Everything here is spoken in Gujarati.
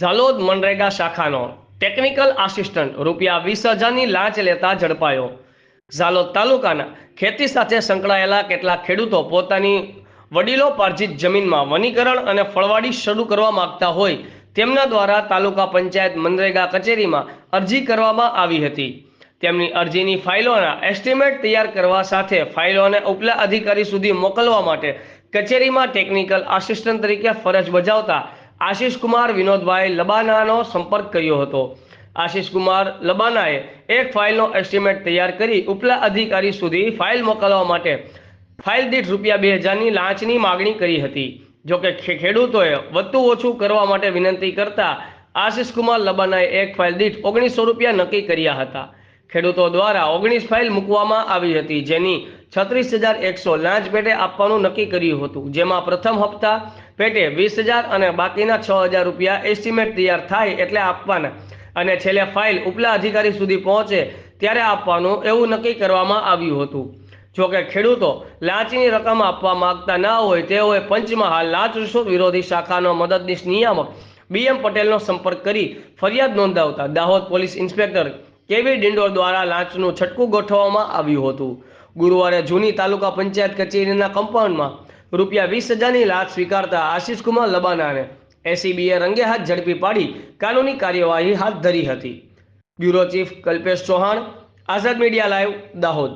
ઝાલોદ મનરેગા શાખાનો ટેકનિકલ આસિસ્ટન્ટ રૂપિયા વીસ હજારની લાંચ લેતા ઝડપાયો. ઝાલોદ તાલુકાના ખેતી સાથે સંકળાયેલા કેટલાક ખેડૂતો પોતાની વડીલો પાર્જિત જમીનમાં વનીકરણ અને ફળવાડી શરૂ કરવા માંગતા હોય તેમના દ્વારા તાલુકા પંચાયત મનરેગા કચેરીમાં અરજી કરવામાં આવી હતી. તેમની અરજીની ફાઇલોના એસ્ટિમેટ તૈયાર કરવા સાથે ફાઇલોને ઉપલા અધિકારી સુધી મોકલવા માટે કચેરીમાં ટેકનિકલ આસિસ્ટન્ટ તરીકે ફરજ બજાવતા આશિષ કુમાર વિનોદભાઈ લબાનાનો સંપર્ક કર્યો હતો. આશિષ કુમાર લબાનાએ એક ફાઇલનો એસ્ટિમેટ તૈયાર કરી ઉપલા અધિકારી સુધી ફાઇલ મોકલવા માટે ફાઇલ દીઠ રૂપિયા બે હજારની લાંચની માગણી કરી હતી. જોકે ખેડૂતોએ વધુ ઓછું કરવા માટે વિનંતી કરતા આશિષ કુમાર લબાનાએ એક ફાઇલ દીઠ ઓગણીસો રૂપિયા નક્કી કર્યા હતા. ખેડૂતો દ્વારા ઓગણીસ ફાઇલ મૂકવામાં આવી હતી, જેની છત્રીસ હજાર એકસો લાંચ પેટે આપવાનું નક્કી કર્યું હતું, જેમાં પ્રથમ હપ્તા પેટે વીસ હજાર અને બાકીના છ હજાર રૂપિયા એસ્ટિમેટ તૈયાર થાય એટલે આપવાના. અને છેલ્લે ફાઇલ ઉપલા અધિકારી સુધી પહોંચે ત્યારે આપવાનું એવું નક્કી કરવામાં આવ્યું હતું. જોકે ખેડૂતો લાંચની રકમ આપવા માંગતા ના હોય તેઓએ પંચમહાલ લાંચ રૂશ્વત વિરોધી શાખાનો મદદનીશ નિયામક બી એમ પટેલનો સંપર્ક કરી ફરિયાદ નોંધાવતા દાહોદ પોલીસ ઇન્સ્પેક્ટર કેવી ડિંડોર દ્વારા લાંચનું છટકું ગોઠવવામાં આવ્યું હતું. ગુરુવારે જૂની તાલુકા પંચાયત કચેરીના કમ્પાઉન્ડમાં રૂપિયા વીસ હજારની લાંચ સ્વીકારતા આશિષ કુમાર લબાનાને એસીબીએ રંગે હાથ ઝડપી પાડી કાનૂની કાર્યવાહી હાથ ધરી હતી. Bureau chief Kalpesh Chauhan, Azad media live, Dahod.